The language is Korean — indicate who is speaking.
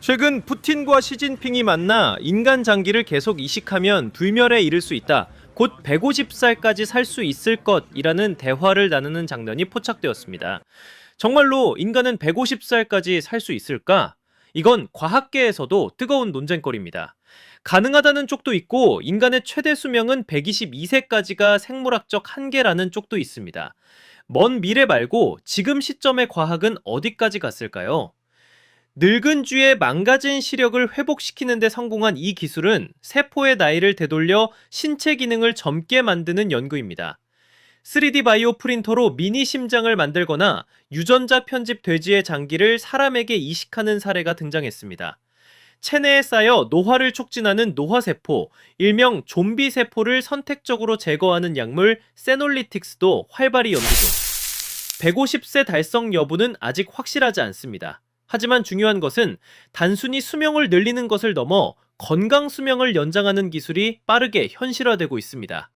Speaker 1: 최근 푸틴과 시진핑이 만나 인간 장기를 계속 이식하면 불멸에 이를 수 있다. 곧 150살까지 살 수 있을 것이라는 대화를 나누는 장면이 포착되었습니다. 정말로 인간은 150살까지 살 수 있을까? 이건 과학계에서도 뜨거운 논쟁거리입니다. 가능하다는 쪽도 있고 인간의 최대 수명은 122세까지가 생물학적 한계라는 쪽도 있습니다. 먼 미래 말고 지금 시점의 과학은 어디까지 갔을까요? 늙은 쥐의 망가진 시력을 회복시키는 데 성공한 이 기술은 세포의 나이를 되돌려 신체 기능을 젊게 만드는 연구입니다. 3D 바이오 프린터로 미니 심장을 만들거나 유전자 편집 돼지의 장기를 사람에게 이식하는 사례가 등장했습니다. 체내에 쌓여 노화를 촉진하는 노화세포, 일명 좀비 세포를 선택적으로 제거하는 약물 세놀리틱스도 활발히 연구 중. 150세 달성 여부는 아직 확실하지 않습니다. 하지만 중요한 것은 단순히 수명을 늘리는 것을 넘어 건강 수명을 연장하는 기술이 빠르게 현실화되고 있습니다.